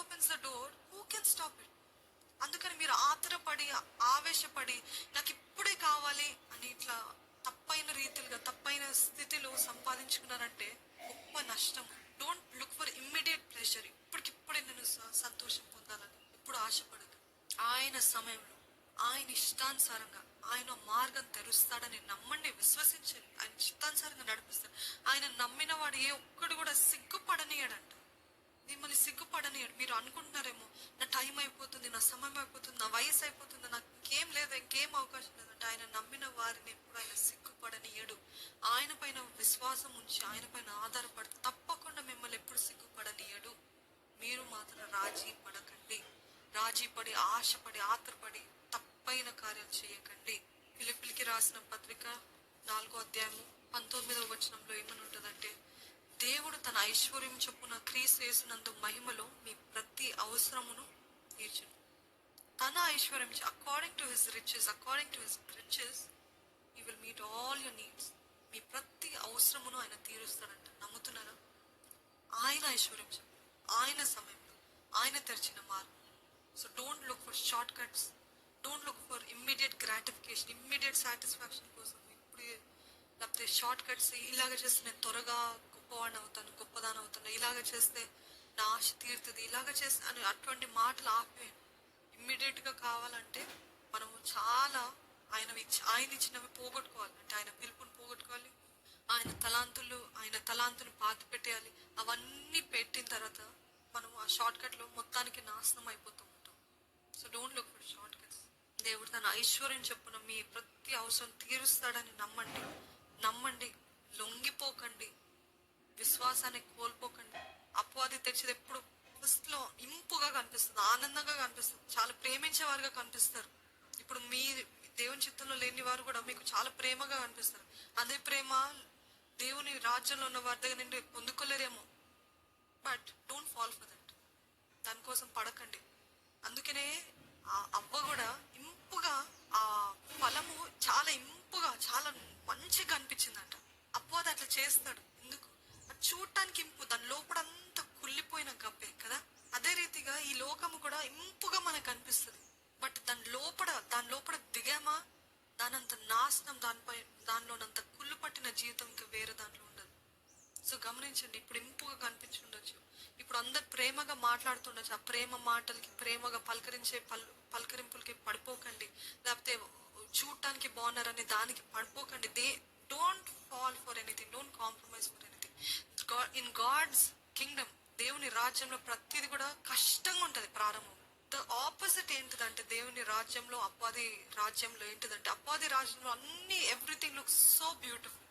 Opens the door who can stop it అందుకని మీరు ఆతరపడి ఆవేశపడి నాకు ఇప్పుడే కావాలి అని ఇట్లా తప్పైన రీతిలుగా తప్పైన స్థితిలో సంపాదించుకున్నారంటే గొప్ప నష్టం. Don't look for immediate pressure ఇప్పటికిప్పుడే నేను స- సంతోషం పొందాలని ఎప్పుడు ఆశపడదు ఆయన సమయంలో ఆయన ఇష్టానుసారంగా ఆయన మార్గం తెరుస్తాడని నమ్మండి విశ్వసించండి. ఆయన ఇష్టానుసారంగా నడిపిస్తాడు. ఆయన నమ్మిన వాడు ఏ ఒక్కడు కూడా సిగ్గుపడనీయడంట. మిమ్మల్ని సిగ్గుపడని మీరు అనుకుంటున్నారేమో. నా టైం అయిపోతుంది నా సమయం అయిపోతుంది నా వయసు అయిపోతుంది నాకు ఇంకేం లేదు ఇంకేం అవకాశం లేదంటే ఆయన నమ్మిన వారిని ఎప్పుడు ఆయన సిగ్గుపడనీయడు. ఆయన పైన విశ్వాసం ఉంచి ఆయన పైన ఆధారపడి తప్పకుండా మిమ్మల్ని ఎప్పుడు సిగ్గుపడనీయడు. మీరు మాత్రం రాజీ పడకండి. రాజీ పడి ఆశపడి ఆతరపడి తప్పైన కార్యాలు చేయకండి. పిలిపిలికి రాసిన పత్రిక నాలుగో అధ్యాయము పంతొమ్మిదవ వచనంలో ఏమని ఉంటుందంటే దేవుడు తన ఐశ్వర్యం చొప్పున క్రీస్తు యేసునందు మహిమలో మీ ప్రతి అవసరమును తీర్చును. తన ఐశ్వర్యం according to his riches according to his riches you will meet all your needs మీ ప్రతి అవసరమును ఆయన తీరుస్తాడంట. నమ్ముతున్నారా? ఆయన ఐశ్వర్యం ఆయన సమయంలో ఆయన తెరిచిన మార్గం. So don't look for short cuts don't look for immediate gratification immediate satisfaction కోసం ఇప్పుడు లేకపోతే షార్ట్ కట్స్ ఇలాగ చేస్తే నేను త్వరగా గొప్పవాడిని అవుతాను గొప్పదాని అవుతాను ఇలాగ చేస్తే నా ఆశ తీరుతుంది. ఇలాగ చేస్తే అని అటువంటి మాటలు ఆపేయండి ఇమ్మీడియట్గా కావాలంటే మనము చాలా ఆయన ఆయన ఇచ్చినవి పోగొట్టుకోవాలి. అంటే ఆయన పిలుపుని పోగొట్టుకోవాలి. ఆయన తలాంతులు ఆయన తలాంతులు పాతి పెట్టేయాలి. అవన్నీ పెట్టిన తర్వాత మనం ఆ షార్ట్ కట్లో మొత్తానికి నాశనం అయిపోతూ ఉంటాం. So don't look for short cuts దేవుడు తన ఐశ్వర్యం చెప్పున మీ ప్రతి అవసరం తీరుస్తాడని నమ్మండి. నమ్మండి. లొంగిపోకండి. విశ్వాసాన్ని కోల్పోకండి. అపవాది తెచ్చేది ఎప్పుడు ఫస్ట్లో ఇంపుగా కనిపిస్తుంది ఆనందంగా కనిపిస్తుంది చాలా ప్రేమించే వారుగా కనిపిస్తారు. ఇప్పుడు మీ దేవుని చిత్తంలో లేని వారు కూడా మీకు చాలా ప్రేమగా కనిపిస్తారు. అదే ప్రేమ దేవుని రాజ్యంలో ఉన్న వారి దగ్గర నుండి పొందుకోలేరేమో. But don't fall for that దానికోసం పడకండి. అందుకనే ఆ అవ్వ కూడా ఇంపుగా ఆ ఫలము చాలా ఇంపుగా చాలా మంచిగా అనిపించిందంట. అప్పోది అట్లా చేస్తాడు. ఎందుకు? చూడటానికి ఇంపు దాని లోపడంతా కుళ్ళిపోయిన గబ్బే కదా? అదే రీతిగా ఈ లోకము కూడా ఇంపుగా మనకు అనిపిస్తుంది. బట్ దాని లోపల దాని లోపల దిగామా? దానంత నాశనం దానిపై దానిలోనంత కుళ్ళు పట్టిన జీవితం ఇంకా వేరే దాంట్లో ఉండదు. సో గమనించండి ఇప్పుడు ఇంపుగా కనిపించుండొచ్చు. ఇప్పుడు అందరు ప్రేమగా మాట్లాడుతుండొచ్చు. ఆ ప్రేమ మాటలకి ప్రేమగా పలకరించే పల్ పలకరింపులకి పడిపోకండి. లేకపోతే చూడటానికి బాగున్నారని దానికి పడిపోకండి. They don't fall for anything don't compromise for anything in God's kingdom దేవుని రాజ్యంలో ప్రతిది కూడా కష్టంగా ఉంటది ప్రారంభం. ద ఆపోజిట్ ఏంటిదంటే దేవుని రాజ్యంలో అప్పాది రాజ్యంలో ఏంటిదంటే అప్పాది రాజ్యంలో అన్ని everything look so beautiful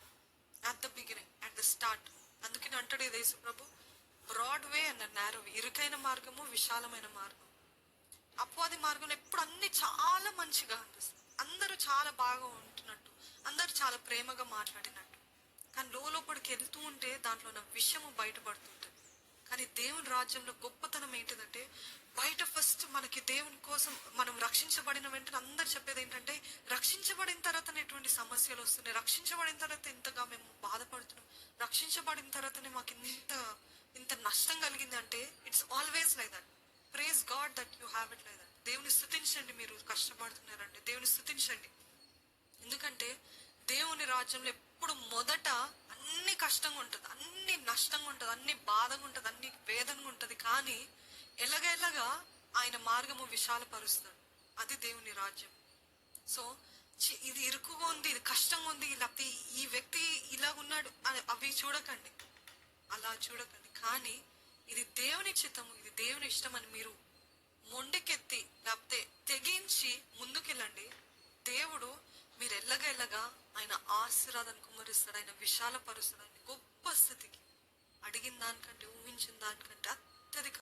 at the beginning at the start అందుకని అంటాడు దేశ ప్రభు బ్రాడ్ వే అండ్ నేరో ఇరుకైన మార్గము విశాలమైన మార్గం. అపవాది మార్గంలో ఎప్పుడు అన్ని చాలా మంచిగా అనిపిస్తుంది. అందరూ చాలా బాగా ఉంటున్నట్టు అందరూ చాలా ప్రేమగా మాట్లాడినట్టు. కానీ లోపలికి వెళ్తూ ఉంటే దాంట్లో ఉన్న విషయము బయటపడుతుంటుంది. కానీ దేవుని రాజ్యంలో గొప్పతనం ఏంటిదంటే బయట ఫస్ట్ మనకి దేవుని కోసం మనం రక్షించబడిన వెంటనే అందరు చెప్పేది ఏంటంటే రక్షించబడిన తర్వాత ఎటువంటి సమస్యలు వస్తున్నాయి. రక్షించబడిన తర్వాత ఇంతగా మేము బాధపడుతున్నాం. రక్షించబడిన తర్వాతనే మాకు ఇంత ఇంత నష్టం కలిగింది అంటే it's always like that praise God that you have it like that దేవుని స్థుతించండి మీరు కష్టపడుతున్నారంటే దేవుని స్థుతించండి. ఎందుకంటే దేవుని రాజ్యంలో ఎప్పుడు మొదట అన్ని కష్టంగా ఉంటుంది అన్ని నష్టంగా ఉంటుంది అన్ని బాధగా ఉంటుంది అన్ని వేదనగా ఉంటుంది. కానీ ఎలాగెలాగా ఆయన మార్గము విశాలపరుస్తాడు. అది దేవుని రాజ్యం. సో చి- ఇది ఇరుకుగా ఉంది ఇది కష్టంగా ఉంది లేకపోతే ఈ వ్యక్తి ఇలాగున్నాడు అని అవి చూడకండి. అలా చూడకండి. కానీ ఇది దేవుని చిత్తము ఇది దేవుని ఇష్టం అని మీరు మొండెకెత్తి లేకపోతే తెగించి ముందుకెళ్ళండి. దేవుడు మీరు ఎల్లగా ఎల్లగా ఆయన ఆశీర్వాదాన్ని కుమ్మరిస్తాడు ఆయన విశాలపరుస్తాడు ఆయన గొప్ప స్థితికి. అడిగిన దానికంటే ఊహించిన దానికంటే అత్యధిక